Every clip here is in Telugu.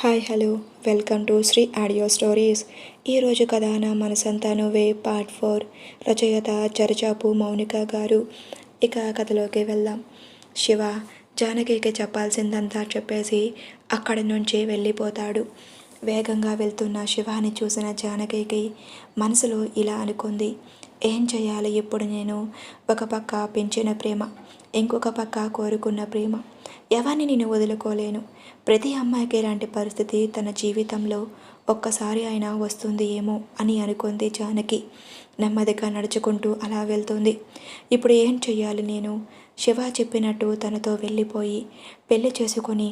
Hi hello. Welcome to Sri audio stories. ఈరోజు కథ నా మనసంతా నువ్వే పార్ట్ ఫోర్. రచయిత చరచాపు మౌనిక గారు. ఇక కథలోకి వెళ్దాం. శివ జానకికి చెప్పాల్సిందంతా చెప్పేసి అక్కడి నుంచి వెళ్ళిపోతాడు. వేగంగా వెళ్తున్న శివాని చూసిన జానకికి మనసులో ఇలా అనుకుంది. ఏం చేయాలి ఇప్పుడు నేను? ఒక పక్క పెంచిన ప్రేమ ఇంకొక పక్క కోరుకున్న ప్రేమ. ఎవరిని నేను వదులుకోలేను? ప్రతి అమ్మాయికి ఇలాంటి పరిస్థితి తన జీవితంలో ఒక్కసారి అయినా వస్తుంది ఏమో అని అనుకుంది జానకి. నెమ్మదిగా నడుచుకుంటూ అలా వెళ్తుంది. ఇప్పుడు ఏం చెయ్యాలి నేను? శివ చెప్పినట్టు తనతో వెళ్ళిపోయి పెళ్ళి చేసుకొని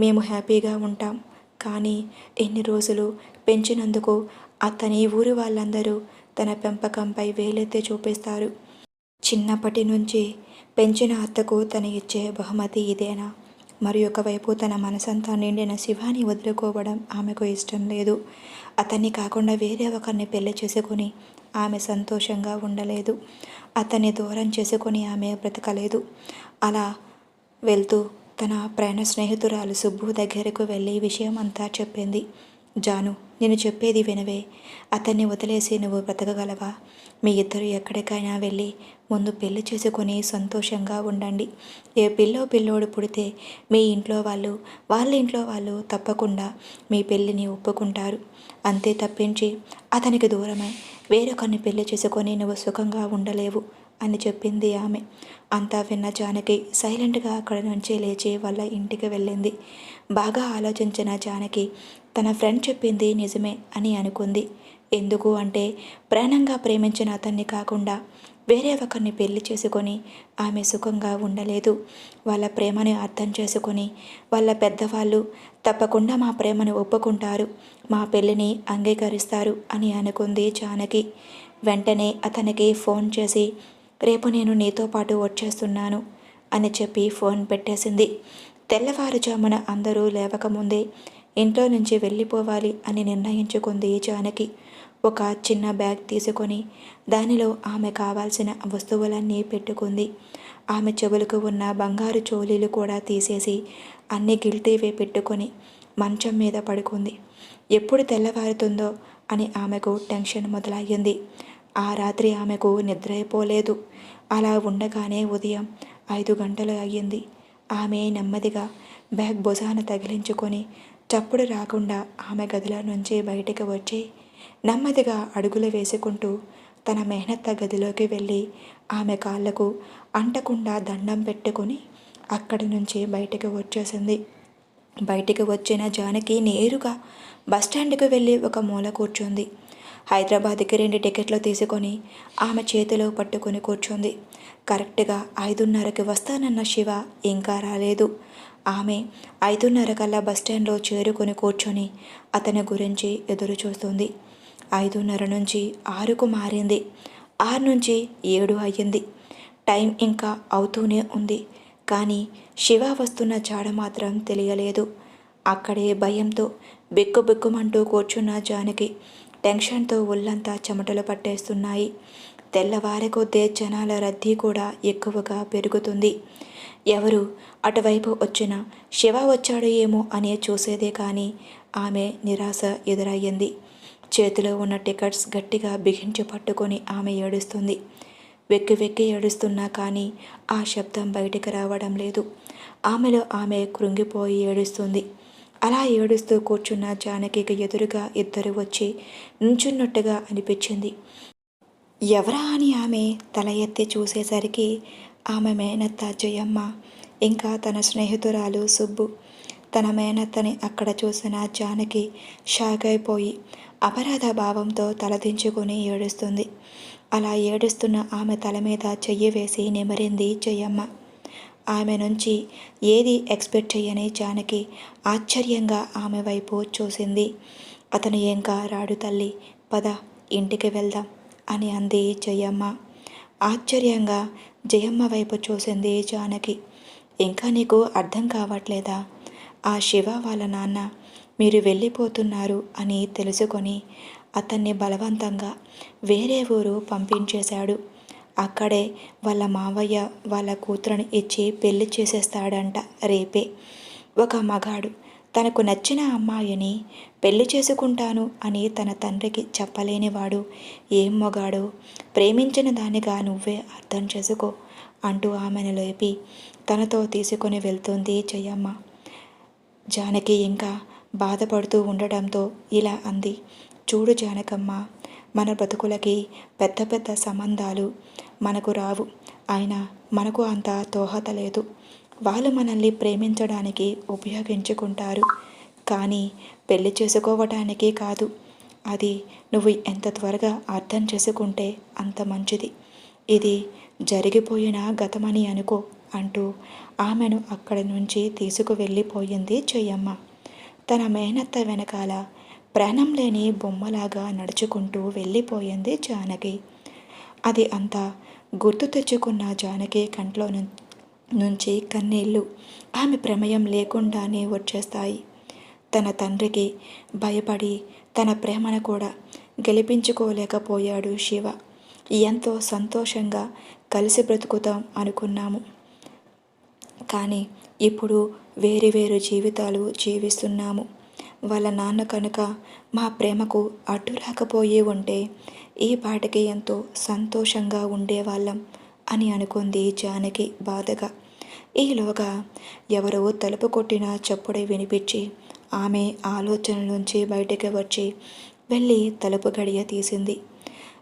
మేము హ్యాపీగా ఉంటాం. కానీ ఎన్ని రోజులు పెంచినందుకు అతని ఊరి వాళ్ళందరూ తన పెంపకంపై వేలెత్తి చూపిస్తారు. చిన్నప్పటి నుంచి పెంచిన అత్తకు తన ఇచ్చే బహుమతి ఇదేనా? మరి ఒకవైపు తన మనసంతా నిండిన శివాని వదులుకోవడం ఆమెకు ఇష్టం లేదు. అతన్ని కాకుండా వేరే ఒకరిని పెళ్ళి చేసుకుని ఆమె సంతోషంగా ఉండలేదు. అతన్ని దూరం చేసుకొని ఆమె బ్రతకలేదు. అలా వెళ్తూ తన ప్రయాణ స్నేహితురాలు సుబ్బు దగ్గరకు వెళ్ళి విషయం అంతా చెప్పింది. జాను నేను చెప్పేది వినవే. అతన్ని వదిలేసి నువ్వు బ్రతకగలవా? మీ ఇద్దరు ఎక్కడికైనా వెళ్ళి ముందు పెళ్ళి చేసుకొని సంతోషంగా ఉండండి. ఏ పిల్లో పిల్లోడు పుడితే మీ ఇంట్లో వాళ్ళు వాళ్ళ ఇంట్లో వాళ్ళు తప్పకుండా మీ పెళ్ళిని ఒప్పుకుంటారు. అంతే తప్పించి అతనికి దూరమై వేరొకరిని పెళ్ళి చేసుకొని నువ్వు సుఖంగా ఉండలేవు అని చెప్పింది ఆమె. అంతా విన్న జానకి సైలెంట్గా అక్కడి నుంచి లేచి వాళ్ళ ఇంటికి వెళ్ళింది. బాగా ఆలోచించిన జానకి తన ఫ్రెండ్ చెప్పింది నిజమే అని అనుకుంది. ఎందుకు అంటే ప్రాణంగా ప్రేమించిన అతన్ని కాకుండా వేరే ఒకరిని పెళ్ళి చేసుకొని ఆమె సుఖంగా ఉండలేదు. వాళ్ళ ప్రేమని అర్థం చేసుకొని వాళ్ళ పెద్దవాళ్ళు తప్పకుండా మా ప్రేమను ఒప్పుకుంటారు. మా పెళ్ళిని అంగీకరిస్తారు అని అనుకుంది జానకి. వెంటనే అతనికి ఫోన్ చేసి రేపు నేను నీతో పాటు వచ్చేస్తున్నాను అని చెప్పి ఫోన్ పెట్టేసింది. తెల్లవారుజామున అందరూ లేవకముందే ఇంట్లో నుంచి వెళ్ళిపోవాలి అని నిర్ణయించుకుంది జానకి. ఒక చిన్న బ్యాగ్ తీసుకొని దానిలో ఆమె కావాల్సిన వస్తువులన్నీ పెట్టుకుంది. ఆమె చెవులకు ఉన్న బంగారు చోలీలు కూడా తీసేసి అన్ని గిల్టీవే పెట్టుకొని మంచం మీద పడుకుంది. ఎప్పుడు తెల్లవారుతుందో అని ఆమెకు టెన్షన్ మొదలయ్యింది. ఆ రాత్రి ఆమెకు నిద్రైపోలేదు. అలా ఉండగానే ఉదయం ఐదు గంటలు అయ్యింది. ఆమె నెమ్మదిగా బ్యాగ్ భుజాన తగిలించుకొని చప్పుడు రాకుండా ఆమె గదిలో నుంచి బయటికి వచ్చి నెమ్మదిగా అడుగులు వేసుకుంటూ తన మెహనత్త గదిలోకి వెళ్ళి ఆమె కాళ్ళకు అంటకుండా దండం పెట్టుకొని అక్కడి నుంచి బయటికి వచ్చేసింది. బయటికి వచ్చిన జానకి నేరుగా బస్టాండ్కి వెళ్ళి ఒక మూల కూర్చుంది. హైదరాబాద్కి రెండు టికెట్లు తీసుకొని ఆమె చేతిలో పట్టుకొని కూర్చుంది. కరెక్ట్గా ఐదున్నరకి వస్తానన్న శివ ఇంకా రాలేదు. ఆమె ఐదున్నర కల్లా బస్టాండ్లో చేరుకొని కూర్చొని అతని గురించి ఎదురు చూస్తుంది ఐదున్నర నుంచి ఆరుకు మారింది. ఆరు నుంచి ఏడు అయ్యింది. టైం ఇంకా అవుతూనే ఉంది. కానీ శివ వస్తున్న జాడ మాత్రం తెలియలేదు. అక్కడే భయంతో బిక్కు బిక్కుమంటూ కూర్చున్న జానకి టెన్షన్తో ఒళ్ళంతా చెమటలు పట్టేస్తున్నాయి. తెల్లవారి కొద్దే జనాల రద్దీ కూడా ఎక్కువగా పెరుగుతుంది. ఎవరు అటువైపు వచ్చిన శివ వచ్చాడు ఏమో అనే చూసేదే కానీ ఆమె నిరాశ ఎదురయ్యింది. చేతిలో ఉన్న టికెట్స్ గట్టిగా బిగించి పట్టుకొని ఆమె ఏడుస్తుంది. వెక్కి వెక్కి ఏడుస్తున్నా కానీ ఆ శబ్దం బయటికి రావడం లేదు. ఆమెలో ఆమె కృంగిపోయి ఏడుస్తుంది. అలా ఏడుస్తూ కూర్చున్న జానకికి ఎదురుగా ఇద్దరు వచ్చి నుంచున్నట్టుగా అనిపించింది. ఎవరా అని ఆమె? తల ఎత్తి చూసేసరికి ఆమె మేనత్త జయమ్మ ఇంకా తన స్నేహితురాలు సుబ్బు. తన మేనత్తని అక్కడ చూసిన జానకి షాక్ అయిపోయి అపరాధ భావంతో తలదించుకుని ఏడుస్తుంది. అలా ఏడుస్తున్న ఆమె తల మీద చెయ్యి వేసి నిమరింది చెయ్యమ్మ ఆమె నుంచి ఏది ఎక్స్పెక్ట్ చేయని జానకి ఆశ్చర్యంగా ఆమె వైపు చూసింది. అతను ఏంకా రాడు తల్లి పద ఇంటికి వెళ్దాం అని అంది జయమ్మ. ఆశ్చర్యంగా జయమ్మ వైపు చూసింది జానకి. ఇంకా నీకు అర్థం కావట్లేదా? ఆ శివ వాళ్ళ నాన్న మీరు వెళ్ళిపోతున్నారు అని తెలుసుకొని అతన్ని బలవంతంగా వేరే ఊరు పంపించేశాడు. అక్కడే వాళ్ళ మావయ్య వాళ్ళ కూతురుని ఇచ్చి పెళ్ళి చేసేస్తాడంట రేపే. ఒక మగాడు తనకు నచ్చిన అమ్మాయిని పెళ్ళి చేసుకుంటాను అని తన తండ్రికి చెప్పలేనివాడు ఏం మొగాడు ప్రేమించిన దానిగా నువ్వే అర్థం చేసుకో అంటూ ఆమెను లేపి తనతో తీసుకొని వెళ్తుంది జయమ్మ. జానకి ఇంకా బాధపడుతూ ఉండడంతో ఇలా అంది. చూడు జానకమ్మ మన బ్రతుకులకి పెద్ద పెద్ద సంబంధాలు మనకు రావు. అయినా మనకు అంత తోహత లేదు. వాళ్ళు మనల్ని ప్రేమించడానికి ఉపయోగించుకుంటారు. కానీ పెళ్ళి చేసుకోవటానికి కాదు. అది నువ్వు ఎంత త్వరగా అర్థం చేసుకుంటే అంత మంచిది. ఇది జరిగిపోయిన గతమని అనుకో. అంటూ ఆమెను అక్కడి నుంచి తీసుకువెళ్ళిపోయింది చెయ్యమ్మ తన మేనత్త వెనకాల ప్రాణం లేని బొమ్మలాగా నడుచుకుంటూ వెళ్ళిపోయింది జానకి. అది అంతా గుర్తు తెచ్చుకున్న జానకి కంట్లో నుంచి కన్నీళ్ళు ఆమె ప్రమేయం లేకుండానే వచ్చేస్తాయి. తన తండ్రికి భయపడి తన ప్రేమను కూడా గెలిపించుకోలేకపోయాడు శివ. ఎంతో సంతోషంగా కలిసి బ్రతుకుతాం అనుకున్నాము. కానీ ఇప్పుడు వేరు వేరు జీవితాలు జీవిస్తున్నాము. వాళ్ళ నాన్న కనుక మా ప్రేమకు అడ్డు రాకపోయి ఉంటే ఈ పాటకి ఎంతో సంతోషంగా ఉండేవాళ్ళం అని అనుకుంది జానకి బాధగా. ఈలోగా ఎవరో తలుపు కొట్టిన చప్పుడే వినిపించి ఆమె ఆలోచన నుంచి బయటికి వచ్చి వెళ్ళి తలుపు గడియ తీసింది.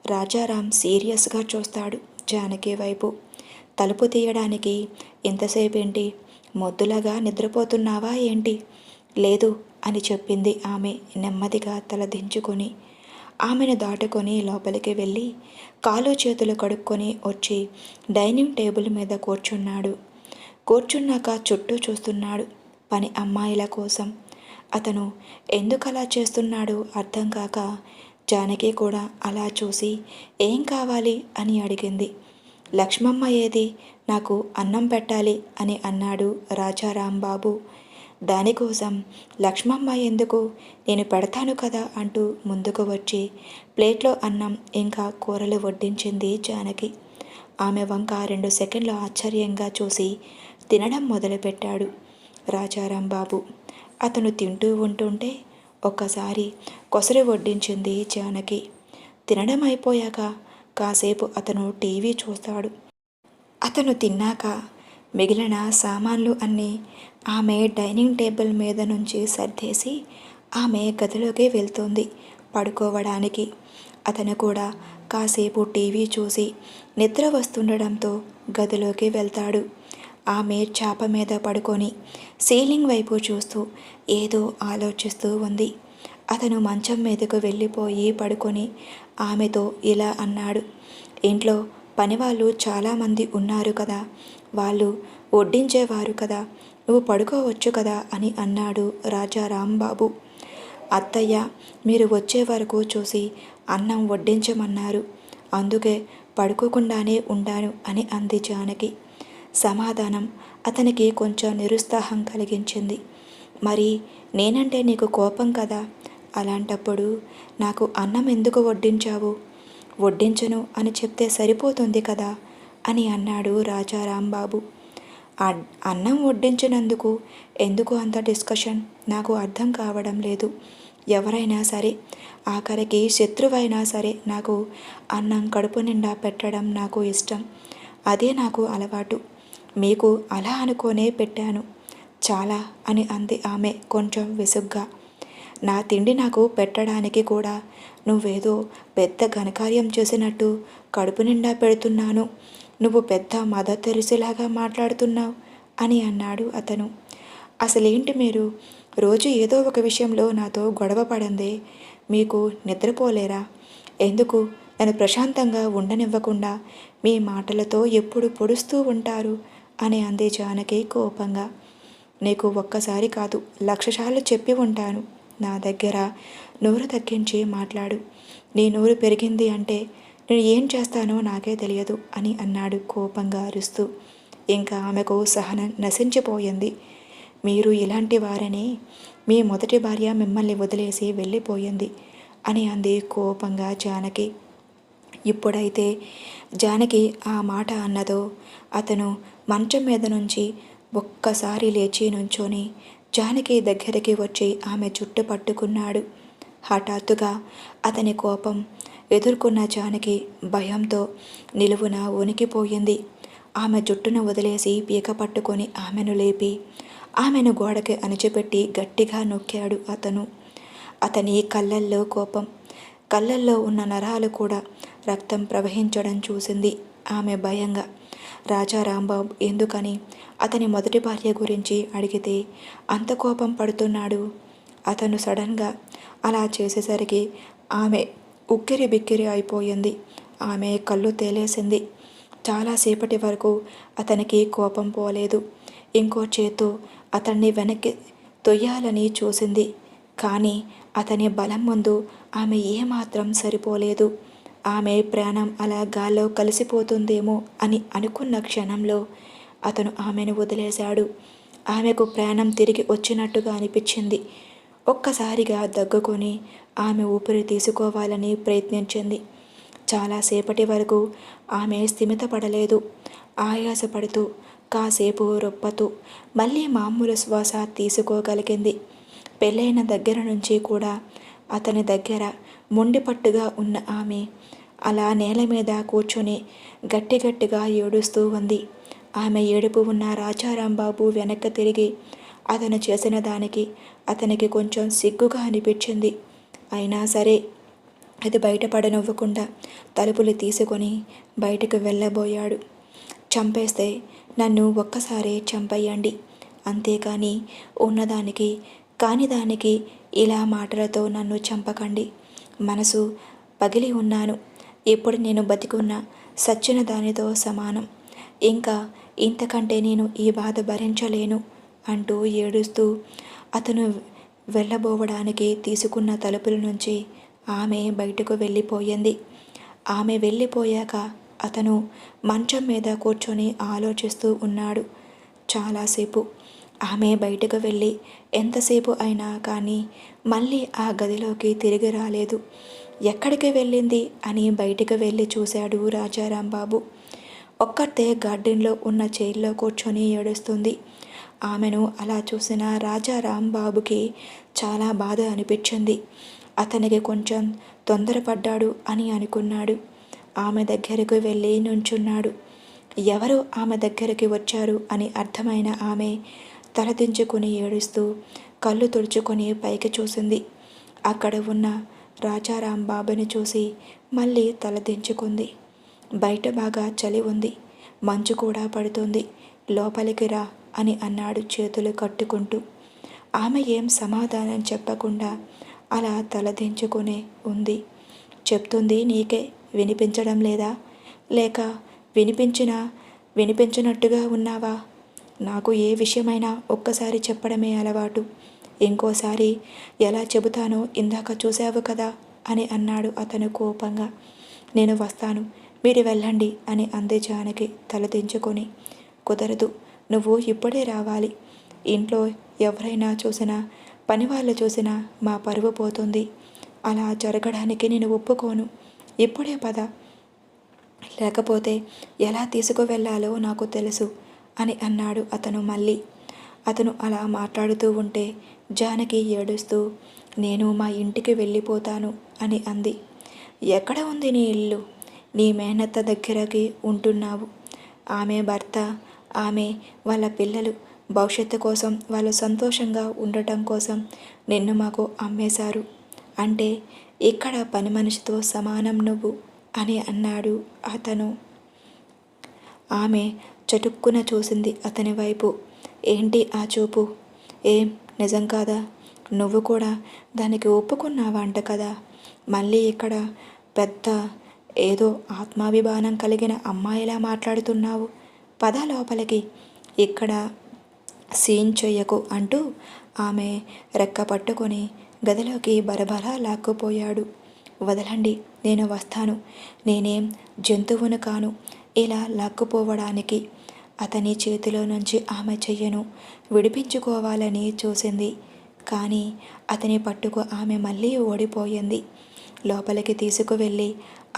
రాజారాం సీరియస్గా చూస్తాడు జానకి వైపు. తలుపు తీయడానికి ఇంతసేపేంటి? మొద్దులాగా నిద్రపోతున్నావా ఏంటి? లేదు అని చెప్పింది ఆమె నెమ్మదిగా తల దించుకొని. ఆమెను దాటుకొని లోపలికి వెళ్ళి కాలు చేతులు కడుక్కొని వచ్చి డైనింగ్ టేబుల్ మీద కూర్చున్నాడు. కూర్చున్నాక చుట్టూ చూస్తున్నాడు పని అమ్మాయిల కోసం. అతను ఎందుకు అలా చేస్తున్నాడో అర్థం కాక జానకి కూడా అలా చూసి ఏం కావాలి? అని అడిగింది. లక్ష్మమ్మ ఏది? నాకు అన్నం పెట్టాలి అని అన్నాడు రాజారాంబాబు. దానికోసం లక్ష్మమ్మ ఎందుకు? నేను పెడతాను కదా అంటూ ముందుకు వచ్చి ప్లేట్లో అన్నం ఇంకా కూరలు వడ్డించింది జానకి. ఆమె వంక రెండు సెకండ్లు ఆశ్చర్యంగా చూసి తినడం మొదలుపెట్టాడు రాజారాంబాబు. అతను తింటూ ఉంటుంటే ఒక్కసారి కొసరి వడ్డించింది జానకి. తినడం అయిపోయాక కాసేపు అతను టీవీ చూస్తాడు. అతను తిన్నాక మిగిలిన సామాన్లు అన్నీ ఆమె డైనింగ్ టేబుల్ మీద నుంచి సర్దేసి ఆమె గదిలోకి వెళ్తుంది పడుకోవడానికి. అతను కూడా కాసేపు టీవీ చూసి నిద్ర వస్తుండడంతో గదిలోకి వెళ్తాడు. ఆమె చాప మీద పడుకొని సీలింగ్ వైపు చూస్తూ ఏదో ఆలోచిస్తూ ఉంది. అతను మంచం మీదకు వెళ్ళిపోయి పడుకొని ఆమెతో ఇలా అన్నాడు. ఇంట్లో పనివాళ్ళు చాలామంది ఉన్నారు కదా. వాళ్ళు వడ్డించేవారు కదా. నువ్వు పడుకోవచ్చు కదా అని అన్నాడు రాజా రాంబాబు. అత్తయ్య మీరు వచ్చే వరకు చూసి అన్నం వడ్డించమన్నారు. అందుకే పడుకోకుండానే ఉండాను అని అంది జానకి. సమాధానం అతనికి కొంచెం నిరుత్సాహం కలిగించింది. మరి నేనంటే నీకు కోపం కదా? అలాంటప్పుడు నాకు అన్నం ఎందుకు వడ్డించావు? వడ్డించను అని చెప్తే సరిపోతుంది కదా? అని అన్నాడు రాజా రాంబాబు. అన్నం వడ్డించినందుకు ఎందుకు అంత డిస్కషన్? నాకు అర్థం కావడం లేదు. ఎవరైనా సరే ఆఖరికి శత్రువైనా సరే నాకు అన్నం కడుపు నిండా పెట్టడం నాకు ఇష్టం. అదే నాకు అలవాటు. మీకు అలా అనుకోనే పెట్టాను. చాలా అని అంది ఆమె కొంచెం విసుగ్గా. నా తిండి నాకు పెట్టడానికి కూడా. నువ్వేదో పెద్ద ఘనకార్యం చేసినట్టు కడుపు నిండా పెడుతున్నాను. నువ్వు పెద్ద మదర్ తెరిసేలాగా మాట్లాడుతున్నావు అని అన్నాడు అతను. అసలేంటి మీరు? రోజు ఏదో ఒక విషయంలో నాతో గొడవ పడందే. మీకు నిద్రపోలేరా? ఎందుకు? నన్ను ప్రశాంతంగా ఉండనివ్వకుండా మీ మాటలతో ఎప్పుడు పొడుస్తూ ఉంటారు అని అంది జానకి కోపంగా. నీకు ఒక్కసారి కాదు లక్షసార్లు చెప్పి ఉంటాను. నా దగ్గర నోరు తగ్గించి మాట్లాడు. నీ నోరు పెరిగింది అంటే నేను ఏం చేస్తానో నాకే తెలియదు అని అన్నాడు కోపంగా అరుస్తూ ఇంకా ఆమెకు సహనం నశించిపోయింది. మీరు ఇలాంటి వారని మీ మొదటి భార్య మిమ్మల్ని వదిలేసి వెళ్ళిపోయింది అని అంది కోపంగా జానకి. ఇప్పుడైతే జానకి ఆ మాట అన్నదో అతను మంచం మీద నుంచి ఒక్కసారి లేచి నుంచొని జానకి దగ్గరికి వచ్చి ఆమె జుట్టు పట్టుకున్నాడు. హఠాత్తుగా అతని కోపం ఎదుర్కొన్న జానకి భయంతో నిలువున వణికిపోయింది. ఆమె జుట్టును వదిలేసి పీక పట్టుకొని ఆమెను లేపి ఆమెను గోడకి అణిచిపెట్టి గట్టిగా నొక్కాడు అతను. అతని కళ్ళల్లో కోపం కళ్ళల్లో ఉన్న నరాలు కూడా రక్తం ప్రవహించడం చూసింది. ఆమె భయంగా రాజా రాంబాబు ఎందుకని అతని మొదటి భార్య గురించి అడిగితే అంత కోపం పడుతున్నాడు. అతను సడన్గా అలా చేసేసరికి ఆమె ఉక్కిరి బిక్కిరి అయిపోయింది. ఆమె కళ్ళు తేలేసింది. చాలాసేపటి వరకు అతనికి కోపం పోలేదు. ఇంకో చేత్తో అతన్ని వెనక్కి తొయ్యాలని చూసింది. కానీ అతని బలం ముందు ఆమె ఏమాత్రం సరిపోలేదు. ఆమె ప్రాణం అలా గాల్లో కలిసిపోతుందేమో అని అనుకున్న క్షణంలో అతను ఆమెను వదిలేశాడు. ఆమెకు ప్రాణం తిరిగి వచ్చినట్టుగా అనిపించింది. ఒక్కసారిగా దగ్గుకొని ఆమె ఊపిరి తీసుకోవాలని ప్రయత్నించింది. చాలాసేపటి వరకు ఆమె స్థిమితపడలేదు. ఆయాసపడుతూ కాసేపు రొప్పతూ మళ్ళీ మామూలు శ్వాస తీసుకోగలిగింది. పెళ్ళైన దగ్గర నుంచి కూడా అతని దగ్గర మొండిపట్టుగా ఉన్న ఆమె అలా నేల మీద కూర్చొని గట్టి గట్టిగా ఏడుస్తూ ఉంది. ఆమె ఏడుపు ఉన్న రాజారాంబాబు వెనక్కి తిరిగి అతను చేసిన దానికి అతనికి కొంచెం సిగ్గుగా అనిపించింది. అయినా సరే అది బయటపడనివ్వకుండా తలుపులు తీసుకొని బయటకు వెళ్ళబోయాడు. చంపేస్తే నన్ను ఒక్కసారే చంపేయండి. అంతేకాని ఉన్నదానికి కాని దానికి ఇలా మాటలతో నన్ను చంపకండి. మనసు పగిలి ఉన్నాను. ఇప్పుడు నేను బతికున్న సచ్చిన దానితో సమానం. ఇంకా ఇంతకంటే నేను ఈ బాధ భరించలేను అంటూ ఏడుస్తూ అతను వెళ్ళబోవడానికి తీసుకున్న తలుపుల నుంచి ఆమె బయటకు వెళ్ళిపోయింది. ఆమె వెళ్ళిపోయాక అతను మంచం మీద కూర్చొని ఆలోచిస్తూ ఉన్నాడు. చాలాసేపు ఆమె బయటకు వెళ్ళి ఎంతసేపు అయినా కానీ మళ్ళీ ఆ గదిలోకి తిరిగి రాలేదు. ఎక్కడికి వెళ్ళింది అని బయటికి వెళ్ళి చూశాడు రాజారాంబాబు ఒక్కతే గార్డెన్లో ఉన్న చైర్లో కూర్చొని ఏడుస్తుంది. ఆమెను అలా చూసిన రాజారాంబాబుకి చాలా బాధ అనిపించింది. అతనికి కొంచెం తొందరపడ్డాడు అని అనుకున్నాడు. ఆమె దగ్గరకు వెళ్ళి నుంచున్నాడు. ఎవరు ఆమె దగ్గరికి వచ్చారు అని అర్థమైన ఆమె తలదించుకుని ఏడుస్తూ కళ్ళు తుడుచుకొని పైకి చూసింది. అక్కడ ఉన్న రాజారాం బాబుని చూసి మళ్ళీ తలదించుకుంది బయట బాగా చలి ఉంది. మంచు కూడా పడుతుంది. లోపలికి రా అని అన్నాడు చేతులు కట్టుకుంటూ. ఆమె ఏం సమాధానం చెప్పకుండా అలా తలదించుకునే ఉంది. చెప్తుంది నీకే వినిపించడం లేదా? లేక వినిపించినా వినిపించినట్టుగా ఉన్నావా? నాకు ఏ విషయమైనా ఒక్కసారి చెప్పడమే అలవాటు. ఇంకోసారి ఎలా చెబుతానో ఇందాక చూశావు కదా అని అన్నాడు అతను కోపంగా. నేను వస్తాను. మీరు వెళ్ళండి అని అంది జానకి తలదించుకొని కుదరదు. నువ్వు ఇప్పుడే రావాలి. ఇంట్లో ఎవరైనా చూసినా పని వాళ్ళు చూసినా మా పరువు పోతుంది. అలా జరగడానికి నేను ఒప్పుకోను. ఇప్పుడే పద. లేకపోతే ఎలా తీసుకువెళ్ళాలో నాకు తెలుసు అని అన్నాడు అతను మళ్ళీ. అతను అలా మాట్లాడుతూ ఉంటే జానకి ఏడుస్తూ నేను మా ఇంటికి వెళ్ళిపోతాను అని అంది. ఎక్కడ ఉంది నీ ఇల్లు? నీ మేనత్త దగ్గరకి ఉంటున్నావు. ఆమె భర్త ఆమె వాళ్ళ పిల్లలు భవిష్యత్తు కోసం వాళ్ళు సంతోషంగా ఉండటం కోసం నిన్ను మాకు అమ్మేశారు. అంటే ఇక్కడ పని మనిషితో సమానం నువ్వు అని అన్నాడు అతను. ఆమె చటుక్కున చూసింది అతని వైపు. ఏంటి ఆ చూపు? ఏం నిజం కాదా? నువ్వు కూడా దానికి ఒప్పుకున్నావంట కదా? మళ్ళీ ఇక్కడ పెద్ద ఏదో ఆత్మాభిమానం కలిగిన అమ్మాయిలా మాట్లాడుతున్నావు? పద లోపలికి. ఇక్కడ సీన్ చెయ్యకు అంటూ ఆమె రెక్క పట్టుకొని గదిలోకి బరబరా లాక్కుపోయాడు. వదలండి నేను వస్తాను. నేనేం జంతువును కాను. ఇలా లాక్కుపోవడానికి అతని చేతిలో నుంచి ఆమె చెయ్యను. విడిపించుకోవాలని చూసింది. కానీ అతని పట్టుకు ఆమె మళ్ళీ ఓడిపోయింది. లోపలికి తీసుకువెళ్ళి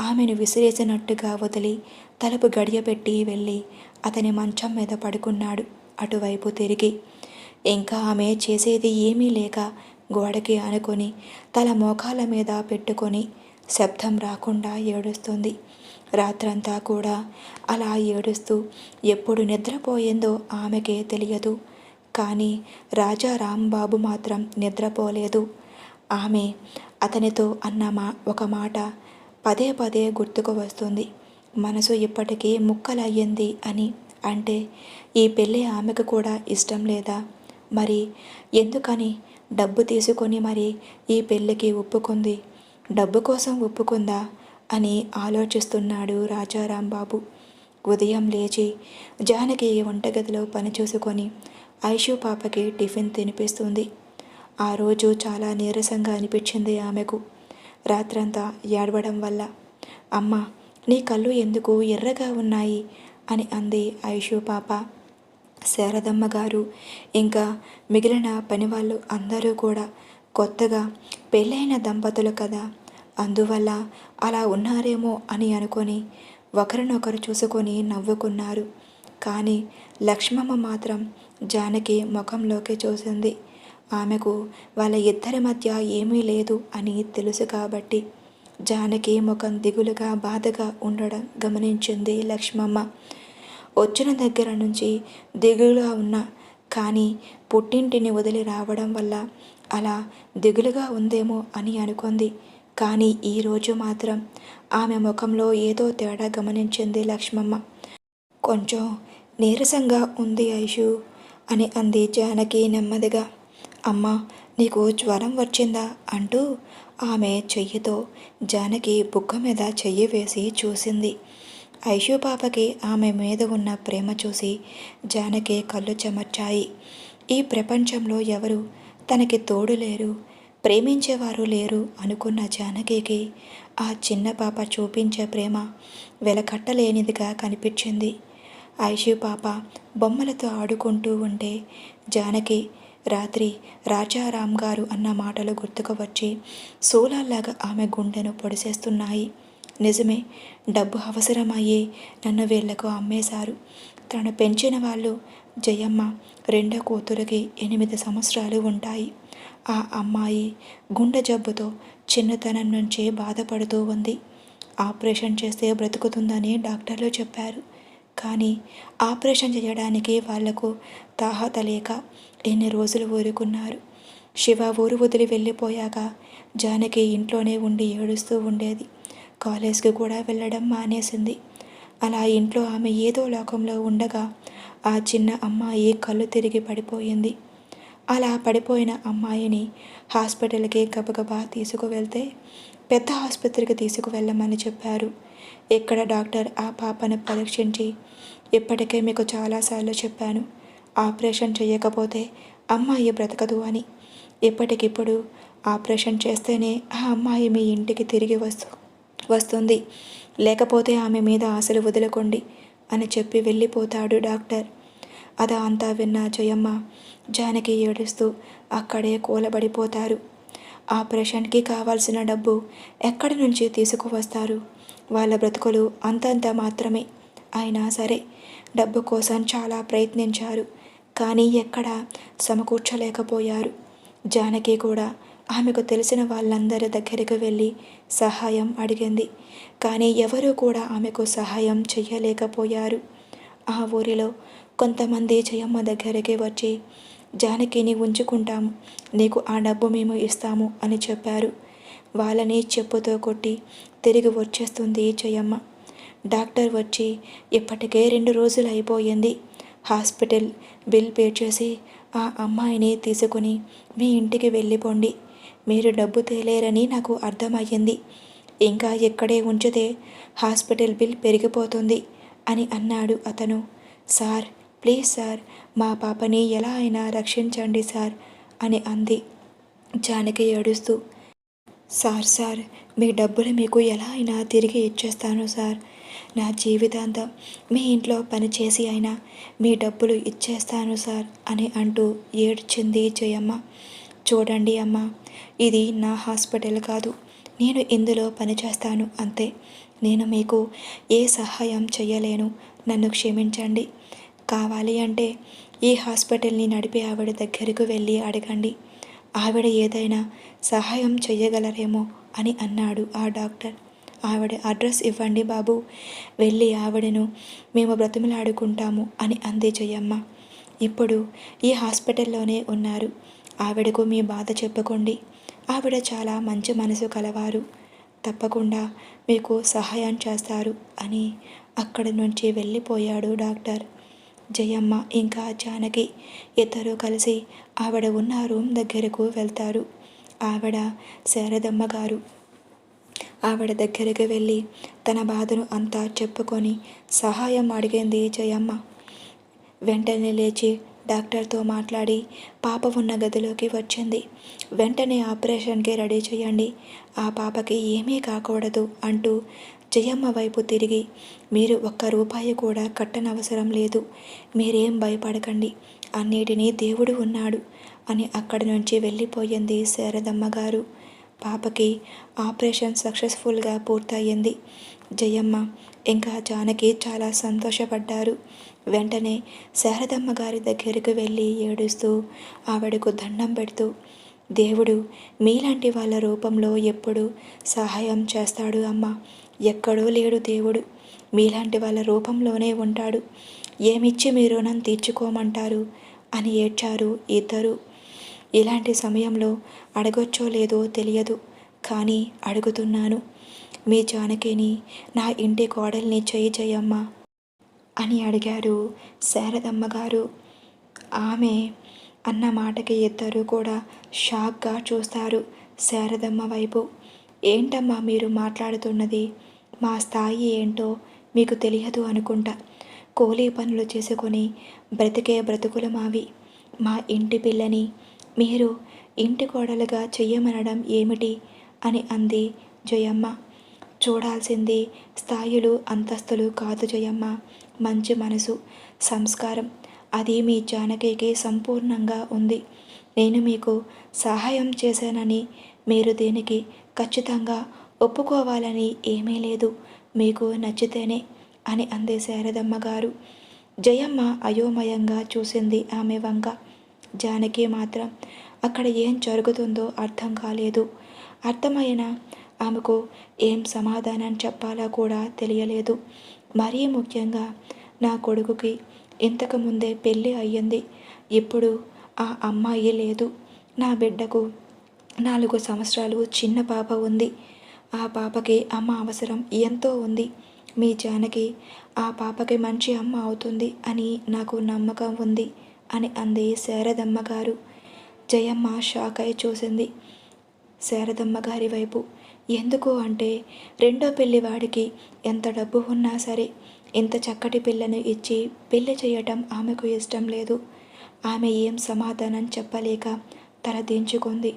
ఆమెను విసిరేసినట్టుగా వదిలి తలుపు గడియపెట్టి వెళ్ళి అతని మంచం మీద పడుకున్నాడు. అటువైపు తిరిగి ఇంకా ఆమె చేసేది ఏమీ లేక గోడకి ఆనుకొని తల మోకాల మీద పెట్టుకొని శబ్దం రాకుండా ఏడుస్తుంది. రాత్రంతా కూడా అలా ఏడుస్తూ ఎప్పుడు నిద్రపోయిందో ఆమెకే తెలియదు. కానీ రాజా రాంబాబు మాత్రం నిద్రపోలేదు. ఆమె అతనితో అన్న మా ఒక మాట పదే పదే గుర్తుకు వస్తుంది. మనసు ఇప్పటికీ ముక్కలయ్యింది అని అంటే ఈ పెళ్ళి ఆమెకు కూడా ఇష్టం లేదా? మరి ఎందుకని డబ్బు తీసుకొని మరి ఈ పెళ్ళికి ఒప్పుకుంది? డబ్బు కోసం ఒప్పుకుందా? అని ఆలోచిస్తున్నాడు రాజారాంబాబు. ఉదయం లేచి జానకి వంటగదిలో పని చూసుకొని ఐషు పాపకి టిఫిన్ తినిపిస్తుంది. ఆ రోజు చాలా నీరసంగా అనిపించింది ఆమెకు. రాత్రంతా ఏడవడం వల్ల అమ్మ నీ కళ్ళు ఎందుకు ఎర్రగా ఉన్నాయి? అని అంది ఐషు పాప. శారదమ్మ గారు ఇంకా మిగిలిన పనివాళ్ళు అందరూ కూడా కొత్తగా పెళ్ళైన దంపతులు కదా అందువల్ల అలా ఉన్నారేమో అని అనుకొని ఒకరినొకరు చూసుకొని నవ్వుకున్నారు. కానీ లక్ష్మమ్మ మాత్రం జానకి ముఖంలోకి చూసింది. ఆమెకు వాళ్ళ ఇద్దరి మధ్య ఏమీ లేదు అని తెలుసు కాబట్టి జానకి ముఖం దిగులుగా బాధగా ఉండడం గమనించింది లక్ష్మమ్మ. వచ్చిన దగ్గర నుంచి దిగులుగా ఉన్న కానీ పుట్టింటిని వదిలి రావడం వల్ల అలా దిగులుగా ఉందేమో అని అనుకుంది. కానీ ఈరోజు మాత్రం ఆమె ముఖంలో ఏదో తేడా గమనించింది లక్ష్మమ్మ. కొంచెం నీరసంగా ఉంది ఐషు అని అంది జానకి నెమ్మదిగా. అమ్మ నీకు జ్వరం వచ్చిందా? అంటూ ఆమె చెయ్యితో జానకి బుగ్గ మీద చెయ్యి వేసి చూసింది. ఐషు పాపకి ఆమె మీద ఉన్న ప్రేమ చూసి జానకి కళ్ళు చెమర్చాయి. ఈ ప్రపంచంలో ఎవరు తనకి తోడు లేరు? ప్రేమించేవారు లేరు అనుకున్న జానకికి ఆ చిన్న పాప చూపించే ప్రేమ వెలకట్టలేనిదిగా కనిపించింది. ఐషు పాప బొమ్మలతో ఆడుకుంటూ ఉంటే జానకి రాత్రి రాజారాం గారు అన్న మాటలు గుర్తుకు వచ్చి సోలాల్లాగా ఆమె గుండెను పొడిసేస్తున్నాయి. నిజమే డబ్బు అవసరమయ్యి నన్ను వీళ్ళకు అమ్మేశారు. తను పెంచిన వాళ్ళు జయమ్మ రెండో కూతురికి ఎనిమిది సంవత్సరాలు ఉంటాయి. ఆ అమ్మాయి గుండె జబ్బుతో చిన్నతనం నుంచే బాధపడుతూ ఉంది. ఆపరేషన్ చేస్తే బ్రతుకుతుందని డాక్టర్లు చెప్పారు. కానీ ఆపరేషన్ చేయడానికి వాళ్ళకు తాహత లేక ఎన్ని రోజులు ఊరుకున్నారు. శివ ఊరు వదిలి వెళ్ళిపోయాక జానకి ఇంట్లోనే ఉండి ఏడుస్తూ ఉండేది. కాలేజ్కి కూడా వెళ్ళడం మానేసింది. అలా ఇంట్లో ఆమె ఏదో లోకంలో ఉండగా ఆ చిన్న అమ్మాయి కళ్ళు తిరిగి పడిపోయింది. అలా పడిపోయిన అమ్మాయిని హాస్పిటల్కి గబగబా తీసుకువెళ్తే పెద్ద ఆసుపత్రికి తీసుకువెళ్ళమని చెప్పారు. ఇక్కడ డాక్టర్ ఆ పాపను పరీక్షించి ఇప్పటికే మీకు చాలాసార్లు చెప్పాను. ఆపరేషన్ చేయకపోతే అమ్మాయి బ్రతకదు అని. ఇప్పటికిప్పుడు ఆపరేషన్ చేస్తేనే ఆ అమ్మాయి మీ ఇంటికి తిరిగి వస్తు వస్తుంది. లేకపోతే ఆమె మీద ఆశలు వదులుకోండి అని చెప్పి వెళ్ళిపోతాడు డాక్టర్. అదా అంతా విన్న జయమ్మ జానకి ఏడుస్తూ అక్కడే కూలబడిపోతారు. ఆపరేషన్కి కావాల్సిన డబ్బు ఎక్కడి నుంచి తీసుకువస్తారు? వాళ్ళ బ్రతుకులు అంతంత మాత్రమే. అయినా సరే డబ్బు కోసం చాలా ప్రయత్నించారు. కానీ ఎక్కడా సమకూర్చలేకపోయారు. జానకి కూడా ఆమెకు తెలిసిన వాళ్ళందరి దగ్గరికి వెళ్ళి సహాయం అడిగింది. కానీ ఎవరూ కూడా ఆమెకు సహాయం చెయ్యలేకపోయారు. ఆ ఊరిలో కొంతమంది జయమ్మ దగ్గరికి వచ్చి జానకిని ఉంచుకుంటాము నీకు ఆ డబ్బు మేము ఇస్తాము అని చెప్పారు. వాళ్ళని చెప్పుతో కొట్టి తిరిగి వచ్చేస్తుంది జయమ్మ. డాక్టర్ వచ్చి ఇప్పటికే రెండు రోజులు అయిపోయింది. హాస్పిటల్ బిల్ పే చేసి ఆ అమ్మాయిని తీసుకుని మీ ఇంటికి వెళ్ళిపోండి. మీరు డబ్బు తేలేరని నాకు అర్థమయ్యింది. ఇంకా ఇక్కడే ఉంచితే హాస్పిటల్ బిల్ పెరిగిపోతుంది అని అన్నాడు అతను. సార్ ప్లీజ్ సార్ మా పాపని ఎలా అయినా రక్షించండి సార్ అని అంది. జానకి ఏడుస్తూ సార్ సార్ మీ డబ్బులు మీకు ఎలా అయినా తిరిగి ఇచ్చేస్తాను సార్. నా జీవితాంతం మీ ఇంట్లో పనిచేసి అయినా మీ డబ్బులు ఇచ్చేస్తాను సార్ అని అంటూ ఏడ్చింది జయమ్మ. చూడండి అమ్మ ఇది నా హాస్పిటల్ కాదు నేను ఇందులో పనిచేస్తాను అంతే. నేను మీకు ఏ సహాయం చేయలేను నన్ను క్షమించండి. కావాలి అంటే ఈ హాస్పిటల్ని నడిపే ఆవిడ దగ్గరకు వెళ్ళి అడగండి. ఆవిడ ఏదైనా సహాయం చెయ్యగలరేమో అని అన్నాడు ఆ డాక్టర్. ఆవిడ అడ్రస్ ఇవ్వండి బాబు. వెళ్ళి ఆవిడను మేము బ్రతిమలాడుకుంటాము అని అంది జయమ్మ. ఇప్పుడు ఈ హాస్పిటల్లోనే ఉన్నారు. ఆవిడకు మీ బాధ చెప్పుకోండి. ఆవిడ చాలా మంచి మనసు కలవారు. తప్పకుండా మీకు సహాయం చేస్తారు అని అక్కడి నుంచి వెళ్ళిపోయాడు డాక్టర్. జయమ్మ ఇంకా జానకి ఇద్దరు కలిసి ఆవిడ ఉన్న రూమ్ దగ్గరకు వెళ్తారు. ఆవిడ శారదమ్మ గారు. ఆవిడ దగ్గరికి వెళ్ళి తన బాధను అంతా చెప్పుకొని సహాయం అడిగింది జయమ్మ. వెంటనే లేచి డాక్టర్తో మాట్లాడి పాప ఉన్న గదిలోకి వచ్చింది. వెంటనే ఆపరేషన్కి రెడీ చేయండి. ఆ పాపకి ఏమీ కాకూడదు అంటూ జయమ్మ వైపు తిరిగి మీరు ఒక్క రూపాయి కూడా కట్టనవసరం లేదు మీరేం భయపడకండి అన్నిటినీ దేవుడు ఉన్నాడు అని అక్కడి నుంచి వెళ్ళిపోయింది శారదమ్మ గారు. పాపకి ఆపరేషన్ సక్సెస్ఫుల్గా పూర్తయింది. జయమ్మ ఇంకా జానకి చాలా సంతోషపడ్డారు. వెంటనే శారదమ్మ గారి దగ్గరికి వెళ్ళి ఏడుస్తూ ఆవిడకు దండం పెడుతూ దేవుడు మీలాంటి వాళ్ళ రూపంలో ఎప్పుడు సహాయం చేస్తాడు అమ్మ? ఎక్కడో లేడు దేవుడు. మీలాంటి వాళ్ళ రూపంలోనే ఉంటాడు. ఏమిచ్చి మీ రుణం తీర్చుకోమంటారు? అని ఏడ్చారు ఇద్దరు. ఇలాంటి సమయంలో అడగొచ్చో లేదో తెలియదు కానీ అడుగుతున్నాను. మీ జానకిని నా ఇంటి కోడల్ని చేయి చేయమ్మా అని అడిగారు శారదమ్మ గారు. ఆమె అన్న మాటకి ఇద్దరూ కూడా షాక్గా చూస్తారు శారదమ్మ వైపు. ఏంటమ్మా మీరు మాట్లాడుతున్నది? మా స్థాయి ఏంటో మీకు తెలియదు అనుకుంటా. కూలీ పనులు చేసుకొని బ్రతికే బ్రతుకులు మావి. మా ఇంటి పిల్లని మీరు ఇంటి కోడలుగా చెయ్యమనడం ఏమిటి? అని అంది జయమ్మ. చూడాల్సింది స్థాయిలు అంతస్తులు కాదు జయమ్మ. మంచి మనసు సంస్కారం. అది మీ జానకికి సంపూర్ణంగా ఉంది. నేను మీకు సహాయం చేశానని మీరు దీనికి ఖచ్చితంగా ఒప్పుకోవాలని ఏమీ లేదు. మీకు నచ్చితేనే అని అంది శారదమ్మ గారు. జయమ్మ అయోమయంగా చూసింది ఆమె వంక. జానకి మాత్రం అక్కడ ఏం జరుగుతుందో అర్థం కాలేదు. అర్థమైన ఆమెకు ఏం సమాధానం చెప్పాలో కూడా తెలియలేదు. మరీ ముఖ్యంగా నా కొడుకుకి ఇంతకుముందే పెళ్ళి అయ్యింది. ఇప్పుడు ఆ అమ్మాయి లేదు. నా బిడ్డకు నాలుగు సంవత్సరాలు చిన్న పాప ఉంది. ఆ పాపకి అమ్మ అవసరం ఎంతో ఉంది. మీ జానకి ఆ పాపకి మంచి అమ్మ అవుతుంది అని నాకు నమ్మకం ఉంది అని అంది శారదమ్మ గారు. జయమ్మ షాక్ అయి చూసింది. శారదమ్మ గారి వైపు ఎందుకు అంటే రెండో పెళ్ళి వాడికి ఎంత డబ్బు ఉన్నా సరే ఇంత చక్కటి పిల్లను ఇచ్చి పెళ్ళి చేయటం ఆమెకు ఇష్టం లేదు. ఆమె ఏం సమాధానం చెప్పలేక తల దించుకుంది.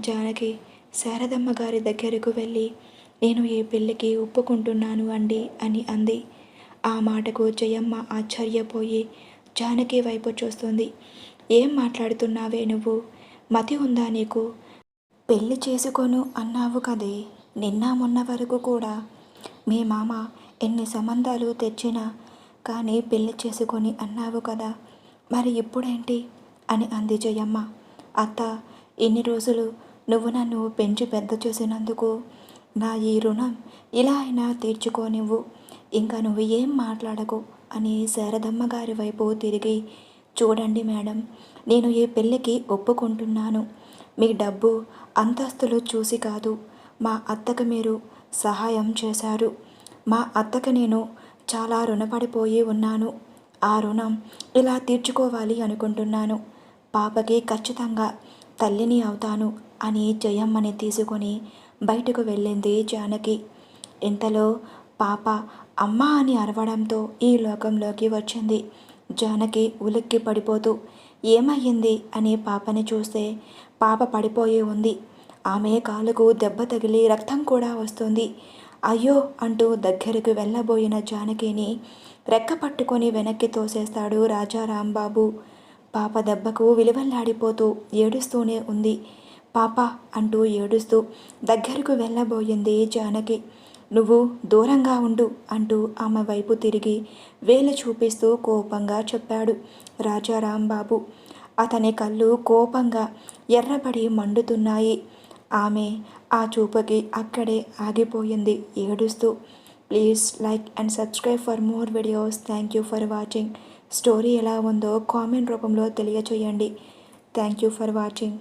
జానకి శారదమ్మ గారి దగ్గరకు వెళ్ళి నేను ఈ పెళ్ళికి ఒప్పుకుంటున్నాను అండి అని అంది. ఆ మాటకు జయమ్మ ఆశ్చర్యపోయి జానకి వైపు చూస్తుంది. ఏం మాట్లాడుతున్నావే నువ్వు? మతి ఉందా నీకు? పెళ్ళి చేసుకోను అన్నావు కదే. నిన్న మొన్న వరకు కూడా. మీ మామ ఎన్ని సంబంధాలు తెచ్చినా కానీ పెళ్ళి చేసుకొని అన్నావు కదా. మరి ఇప్పుడేంటి అని అంది జయమ్మ. అత్త ఇన్ని రోజులు నువ్వు నన్ను పెంచి పెద్ద చేసినందుకు నా ఈ రుణం ఇలా అయినా తీర్చుకోనివ్వు ఇంకా నువ్వు ఏం మాట్లాడకు అని శారదమ్మ గారి వైపు తిరిగి చూడండి మేడం నేను ఈ పెళ్ళికి ఒప్పుకుంటున్నాను. మీ డబ్బు అంతస్తులు చూసి కాదు మా అత్తకు మీరు సహాయం చేశారు. మా అత్తకు నేను చాలా రుణపడిపోయి ఉన్నాను. ఆ రుణం ఇలా తీర్చుకోవాలి అనుకుంటున్నాను. పాపకి ఖచ్చితంగా తల్లిని అవుతాను అని జయమ్మని తీసుకొని బయటకు వెళ్ళింది జానకి. ఇంతలో పాప అమ్మ అని అరవడంతో ఈ లోకంలోకి వచ్చింది. జానకి ఉలిక్కి పడిపోతూ ఏమయ్యింది? అని పాపని చూస్తే పాప పడిపోయి ఉంది. ఆమె కాలుకు దెబ్బ తగిలి రక్తం కూడా వస్తుంది. అయ్యో అంటూ దగ్గరకు వెళ్ళబోయిన జానకిని రెక్క పట్టుకొని వెనక్కి తోసేస్తాడు రాజా రాంబాబు. పాప దెబ్బకు విలువల్లాడిపోతూ ఏడుస్తూనే ఉంది. పాప అంటూ ఏడుస్తూ దగ్గరకు వెళ్ళబోయింది జానకి. నువ్వు దూరంగా ఉండు అంటూ ఆమె వైపు తిరిగి వేలు చూపిస్తూ కోపంగా చెప్పాడు రాజా రాంబాబు. అతని కళ్ళు కోపంగా ఎర్రబడి మండుతున్నాయి. ఆమె ఆ చూపుకి అక్కడే ఆగిపోయింది. ఏడుస్తూ please like and subscribe for more videos. Thank you for watching. Story ఎలా ఉందో కామెంట్ రూపంలో తెలియచేయండి. Thank you for watching.